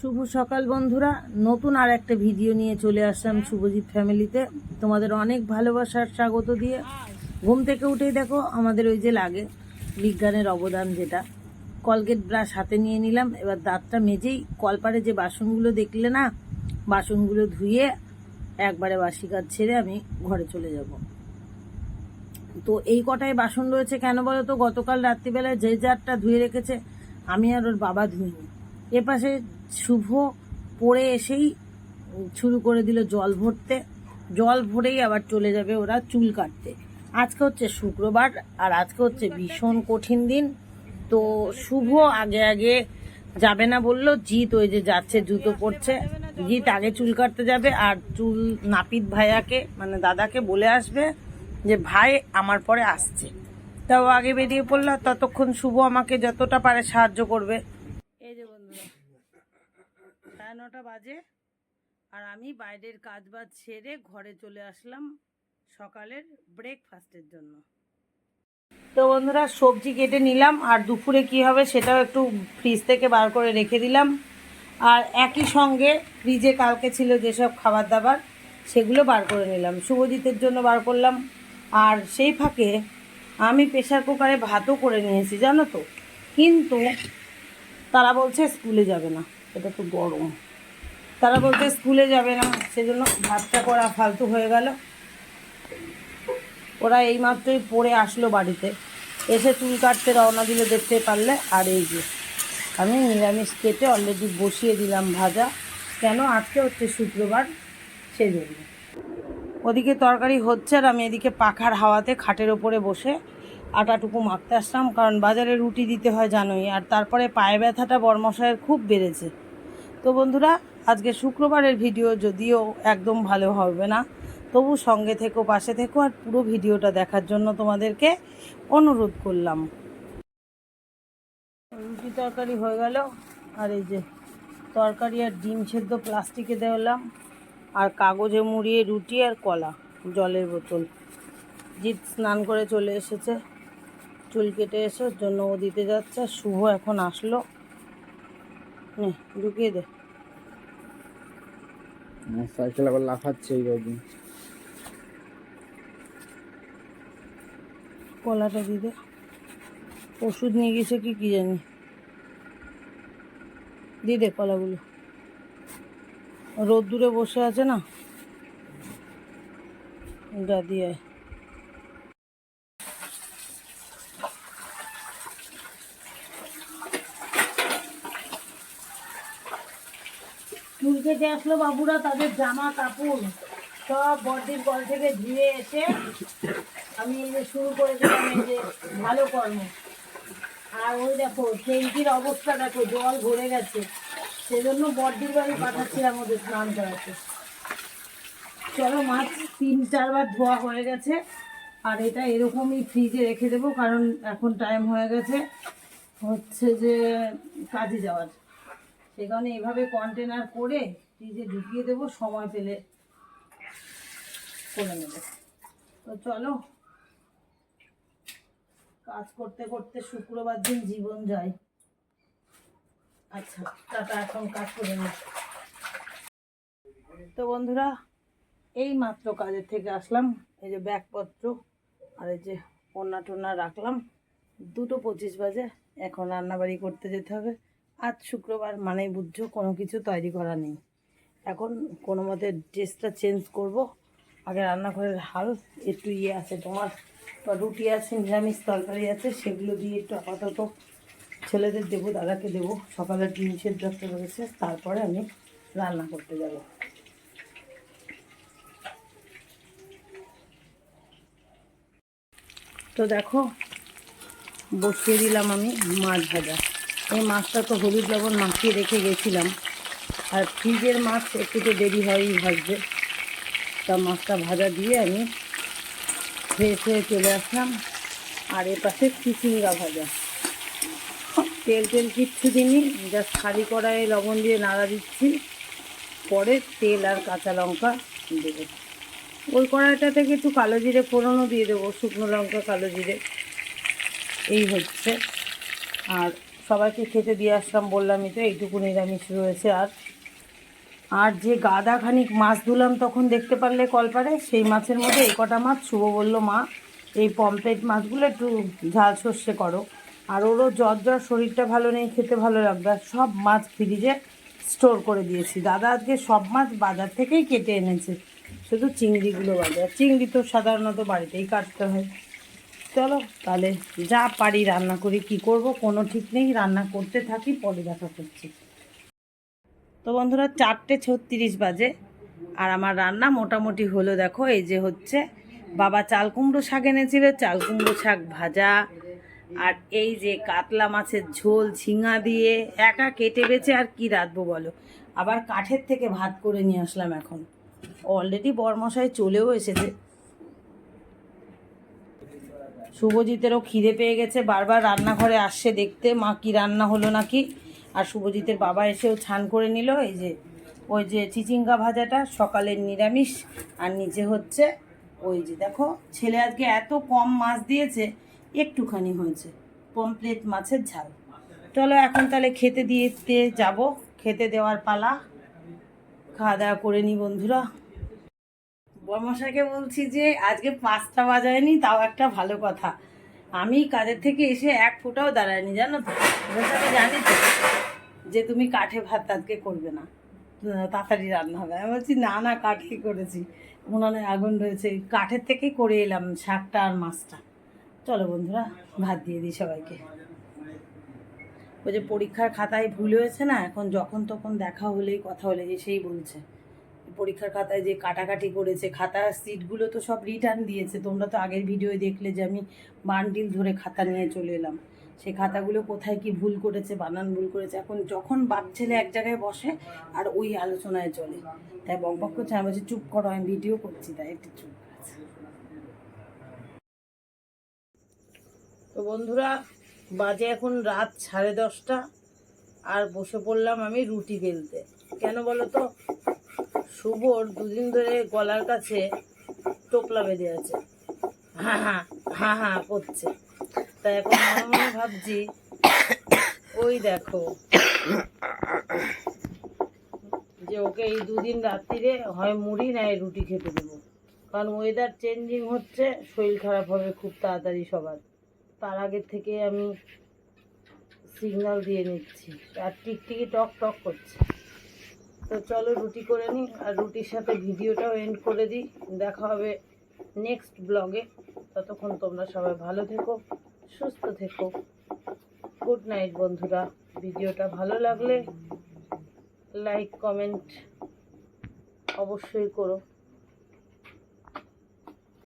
শুভ সকাল বন্ধুরা। নতুন আর একটা ভিডিও নিয়ে চলে আসলাম শুভজিৎ ফ্যামিলিতে। তোমাদের অনেক ভালোবাসার স্বাগত দিয়ে। ঘুম থেকে উঠেই দেখো, আমাদের ওই যে লাগে বিজ্ঞানের অবদান যেটা। কলগেট ব্রাশ হাতে নিয়ে নিলাম, এবার দাঁতটা মেজেই কলপারে যে বাসনগুলো দেখলে না, বাসনগুলো ধুয়ে একবারে বাসি কাজ ছেড়ে আমি ঘরে চলে যাব। তো এই কটায় বাসন রয়েছে কেন বলো তো? গতকাল রাত্রিবেলায় যে যারটা ধুয়ে রেখেছে, আমি আর ওর বাবা ধুইনি। এপাশে শুভ পড়ে এসেই শুরু করে দিল জল ভরতে। জল ভরেই আবার চলে যাবে ওরা চুল কাটতে। আজকে হচ্ছে শুক্রবার আর আজকে হচ্ছে ভীষণ কঠিন দিন। তো শুভ আগে আগে যাবে না বলল, জিৎ ওই যে যাচ্ছে, জুতো পরছে। জিৎ আগে চুল কাটতে যাবে আর চুল নাপিত ভাইয়াকে মানে দাদাকে বলে আসবে যে, ভাই, আমার পরে আসছে। তাও আগে বেরিয়ে পড়ল ততক্ষণ শুভ আমাকে যতটা পারে সাহায্য করবে। সাড়ে নটা বাজে আর আমি বাইরের কাজ বাজ সেরে ঘরে চলে আসলাম সকালের ব্রেকফাস্টের জন্য। তো বন্ধুরা, সবজি কেটে নিলাম আর দুপুরে কি হবে সেটাও একটু ফ্রিজ থেকে বার করে রেখে দিলাম। আর একই সঙ্গে ফ্রিজে কালকে ছিল যেসব খাবার দাবার সেগুলো বার করে নিলাম। শুভজিতের জন্য বার করলাম। আর সেই ফাঁকে আমি প্রেশার কুকারে ভাতও করে নিয়েছি, জানো তো? কিন্তু তারা বলছে স্কুলে যাবে না। এটা তো গরম। তারা বলছে স্কুলে যাবে না, সেজন্য ভাতটা করা ফালতু হয়ে গেল। ওরা এইমাত্রই পড়ে আসলো বাড়িতে। এসে চুল কাটতে রওনা দিলে দেখতে পারলে, আর এই যে, আমি নিরামিষ কেটে অলরেডি বসিয়ে দিলাম ভাজা। কেন? আজকে হচ্ছে শুক্রবার, সেজন্য। ওদিকে তরকারি হচ্ছে আর আমি এদিকে পাখার হাওয়াতে খাটের ওপরে বসে আটাটুকু মাখতে আসলাম কারণ বাজারে রুটি দিতে হয় জানোই, আর তারপরে পায়ে ব্যথাটা বরমশায়ের খুব বেড়েছে। তো বন্ধুরা, আজকে শুক্রবারের ভিডিও যদিও একদম ভালো হবে না, তবু সঙ্গে থেকো, পাশে থেকো, আর পুরো ভিডিওটা দেখার জন্য তোমাদেরকে অনুরোধ করলাম। রুটি তরকারি হয়ে গেল, আর এই যে তরকারি আর ডিম সেদ্ধ প্লাস্টিকে দেওয়ালাম, আর কাগজে মুড়িয়ে রুটি আর কলা, জলের বোতল। জিৎ স্নান করে চলে এসেছে। চুল কেটে এসে জন্য ও দিতে যাচ্ছে শুভ এখন আসলো। নে ঢুকিয়ে দে। সাইকেল আবার লাফাচ্ছে এই কদিন। কলাটা দিয়ে দে ওষুধ নিয়ে গেছে কি কি জানি। দিয়ে দে কলাগুলো। রোদ্দুরে বসে আছে না? যা দিয়ে কেটে আসলো বাবুরা, তাদের জামা, কাপড় সব বডির কল থেকে ধুয়ে এসে আমি শুরু করে দিলাম এই যে ভালো কর্ম। আর ওই দেখো, ট্রেনটির অবস্থা দেখো, জল ভরে গেছে। সেজন্য বডির বাড়ি পাঠাচ্ছিলাম ওদের স্নান করাতে। চলো মাছ তিন, চারবার ধোয়া হয়ে গেছে। আর এটা এরকমই ফ্রিজে রেখে দেবো, কারণ এখন টাইম হয়ে গেছে হচ্ছে যে কাজে যাওয়ার। সেই কারণে এভাবে কন্টেনার করে ফ্রিজে ঢুকিয়ে দেবো, সময় পেলে করে নেবে। তো চলো, কাজ করতে করতে শুক্রবার দিন জীবন যায়। আচ্ছা টাটা, এখন কাজ করে নি। তো বন্ধুরা, এই মাত্র কাজের থেকে আসলাম। এই যে ব্যাগপত্র আর এই যে ওনা টোনা রাখলাম। দুটো পঁচিশ বাজে, এখন রান্নাবাড়ি করতে যেতে হবে। আজ শুক্রবার মানেই বুঝছ, কোনো কিছু তৈরি করা নেই। এখন কোনো মতে ড্রেসটা চেঞ্জ করব। আগে রান্নাঘরের হাল একটু ইয়ে আছে, তোমার রুটি আছে, নিরামিষ তরকারি আছে, সেগুলো দিয়ে একটু আপাতত ছেলেদের দেবো, দাদাকে দেবো। সকালে ডিম সেদ্ধ রয়েছে তারপরে আমি রান্না করতে যাব। তো দেখো, বসিয়ে দিলাম আমি মাছ ভাজা। এই মাছটা তো হলুদ লবণ মাখিয়ে রেখে গেছিলাম। আর ফ্রিজের মাছ একটু তো দেরি হয়ই ভাজতে। তা মাছটা ভাজা দিয়ে আমি ফ্রেশ হয়ে চলে আসলাম। আর এ পাশে চিচিঙ্গা ভাজা। তেল তেল কিচ্ছু দিনই জাস্ট খালি কড়াইয়ে লবণ দিয়ে নাড়া দিচ্ছি। পরে তেল আর কাঁচা লঙ্কা দেবো। ওই কড়াইটা থেকে একটু কালো জিরে ফোড়নও দিয়ে দেবো, শুকনো লঙ্কা, কালো জিরে। এই হচ্ছে। আর সবাইকে খেতে দিয়ে আসলাম বললামই তো, এইটুকু নিরামিষ রয়েছে আর আর যে গাদা খানিক মাছ ধুলাম তখন দেখতে পারলে কলপারে সেই মাছের মধ্যে এই কটা মাছ, শুভ বলল, মা, এই পমপ্লেট মাছগুলো একটু ঝাল সর্ষে করো। আর ওরও জ্বর জ্বর, শরীরটা ভালো নেই, খেতে ভালো লাগবে আর সব মাছ ফ্রিজে স্টোর করে দিয়েছি। দাদা আজকে সব মাছ বাজার থেকেই কেটে এনেছে, শুধু চিংড়িগুলো বাজার। চিংড়ি তো সাধারণত বাড়িতেই কাটতে হয়। চলো, তাহলে যা পারি রান্না করি, কি করব, কোনো ঠিক নেই, রান্না করতে থাকি, পরে দেখা করছি। তো বন্ধুরা চারটে ছত্রিশ বাজে আর আমার রান্না মোটামুটি হলো, দেখো, এই যে হচ্ছে বাবা চাল কুমড়ো শাক এনেছিল, চাল কুমড়ো শাক ভাজা, আর এই যে কাতলা মাছের ঝোল ঝিঙা দিয়ে একা কেটে বেছে আর কি রাঁধবো বলো? আবার কাঠের থেকে ভাত করে নিয়ে আসলাম এখন। অলরেডি বরমশাই চলেও এসেছে। শুভজিতেরও খিদে পেয়ে গেছে, বারবার রান্নাঘরে আসছে দেখতে, মা কি রান্না হলো নাকি? আর শুভজিতের বাবা এসেও ছান করে নিল, এই যে, ওই যে চিচিঙ্গা ভাজাটা সকালের নিরামিষ, আর নিচে হচ্ছে ওই যে দেখো, ছেলে আজকে এত কম মাছ দিয়েছে, একটুখানি হয়েছে, পমপ্লেট মাছের ঝাল। চলো এখন তাহলে খেতে দিতে যাব, খেতে দেওয়ার পালা, খাওয়া দাওয়া করে নি বন্ধুরা। বর্মশাইকে বলছি যে, আজকে পাঁচটা বাজায়নি, তাও একটা ভালো কথা। আমি কাজের থেকে এসে এক ফোঁটাও দাঁড়ায়নি, জানো তো? জানি তো। যে তুমি কাঠে ভাত আজকে করবে না। তাড়াতাড়ি রান্না হবে। আমি বলছি, না না কাঠেই করেছি? উনানে আগুন রয়েছে। কাঠের থেকেই করে এলাম শাকটা আর মাছটা। চলো বন্ধুরা, ভাত দিয়ে দিই সবাইকে। ওই যে পরীক্ষার খাতায় ভুল হয়েছে না, এখন যখন তখন দেখা হলেই কথা হলে এসেই বলছে। পরীক্ষার খাতায় যে কাটাকাটি করেছে, খাতার সিটগুলো তো সব রিটার্ন দিয়েছে। তোমরা তো আগের ভিডিও দেখলে যে আমি বান্ডিল ধরে খাতা নিয়ে চলে এলাম। সেই খাতাগুলো কোথায় কি ভুল করেছে, বানান ভুল করেছে, এখন যখন বাপ ছেলে এক জায়গায় বসে আর ওই আলোচনায় চলে। তাই বকবক করছে, আমি বলছি, চুপ করো, আমি ভিডিও করছি, তাই একটু চুপ তো বন্ধুরা, বাজে এখন রাত সাড়ে দশটা, আর বসে পড়লাম আমি রুটি বেলতে। কেন বলো তো শুভর দুদিন ধরে গলার কাছে টোপলা বেঁধে আছে। হ্যাঁ হ্যাঁ হ্যাঁ হ্যাঁ করছে। তাই এখন মনে মনে ভাবছি, ওই দেখো, যে ওকে এই দুদিন রাত্রিরে হয় মুড়ি নাই রুটি খেতে দেবো। কারণ ওয়েদার চেঞ্জিং হচ্ছে, শরীর খারাপ হবে খুব তাড়াতাড়ি সবার। তার আগের থেকে আমি সিগন্যাল দিয়ে নিচ্ছি আর টিকটিকি টক টক করছে। তো চলো রুটি করে নিই আর রুটির সাথে ভিডিওটাও এন্ড করে দিই। দেখা হবে নেক্সট ব্লগে ততক্ষণ তোমরা সবাই ভালো থেকো। সুস্থ থেকো। গুড নাইট বন্ধুরা। ভিডিওটা ভালো লাগলে লাইক কমেন্ট অবশ্যই করো।